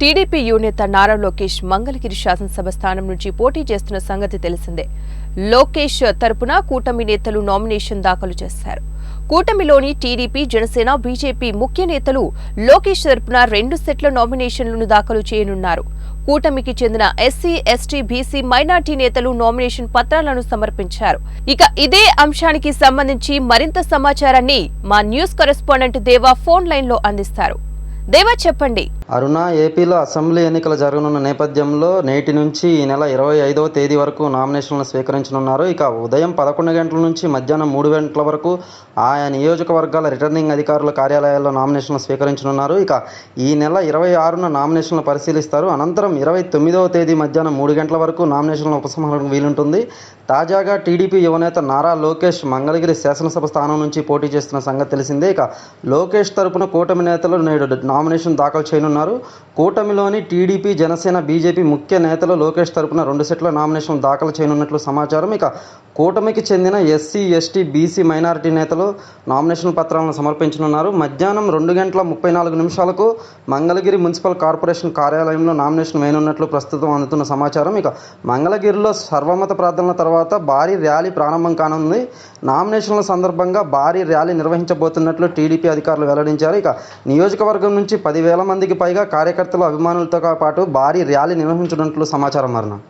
TDP యువనేత నారా లోకేష్ మంగళగిరి శాసనసభ స్థానం నుంచి పోటీ చేస్తున్న సంగతి తెలిసిందే. లోకేష్ తరపున కూటమి నేతలు నామినేషన్ దాఖలు చేశారు. కూటమిలోని టీడీపీ జనసేన బీజేపీ ముఖ్య నేతలు లోకేష్ తరపున రెండు సెట్ల నామినేషన్లను దాఖలు చేయనున్నారు. కూటమికి చెందిన ఎస్సీ ఎస్టీ బీసీ మైనార్టీ నేతలు నామినేషన్ పత్రాలను సమర్పించారు. ఇక ఇదే అంశానికి సంబంధించి మరింత సమాచారాన్ని మా న్యూస్ కరెస్పాండెంట్ దేవా ఫోన్ లైన్లో అందిస్తారు. దేవా చెప్పండి. అరుణ ఏపీలో అసెంబ్లీ ఎన్నికలు జరగనున్న నేపథ్యంలో నేటి నుంచి ఈ నెల ఇరవై ఐదవ తేదీ వరకు నామినేషన్లను స్వీకరించనున్నారు. ఇక ఉదయం పదకొండు గంటల నుంచి మధ్యాహ్నం మూడు గంటల వరకు ఆయా నియోజకవర్గాల రిటర్నింగ్ అధికారుల కార్యాలయాల్లో నామినేషన్లు స్వీకరించనున్నారు. ఇక ఈ నెల ఇరవై ఆరున నామినేషన్లు పరిశీలిస్తారు. అనంతరం ఇరవై తొమ్మిదవ తేదీ మధ్యాహ్నం మూడు గంటల వరకు నామినేషన్ల ఉపసంహరణకు వీలుంటుంది. తాజాగా టీడీపీ యువనేత నారా లోకేష్ మంగళగిరి శాసనసభ స్థానం నుంచి పోటీ చేస్తున్న సంగతి తెలిసిందే. ఇక లోకేష్ తరపున కూటమి నేతలు నేడు నామినేషన్ దాఖలు చేయనున్నారు. కూటమిలోని టీడీపీ జనసేన బీజేపీ ముఖ్య నేతలు లోకేష్ తరపున రెండు సెట్ల నామినేషన్ దాఖలు చేయనున్నట్లు సమాచారం. ఇక కూటమికి చెందిన ఎస్సీ ఎస్టీ బీసీ మైనారిటీ నేతలు నామినేషన్ పత్రాలను సమర్పించనున్నారు. మధ్యాహ్నం రెండు గంటల ముప్పై నాలుగు నిమిషాలకు మంగళగిరి మున్సిపల్ కార్పొరేషన్ కార్యాలయంలో నామినేషన్ వేయనున్నట్లు ప్రస్తుతం అందుతున్న సమాచారం. ఇక మంగళగిరిలో సర్వమత ప్రార్థనల తర్వాత భారీ ర్యాలీ ప్రారంభం కానుంది. నామినేషన్ల సందర్భంగా భారీ ర్యాలీ నిర్వహించబోతున్నట్లు టీడీపీ అధికారులు వెల్లడించారు. ఇక నియోజకవర్గం నుంచి పదివేల మందికి పైగా కార్యకర్తలు అభిమానులతో పాటు భారీ ర్యాలీ నిర్వహించనున్నట్లు సమాచారం మరణ.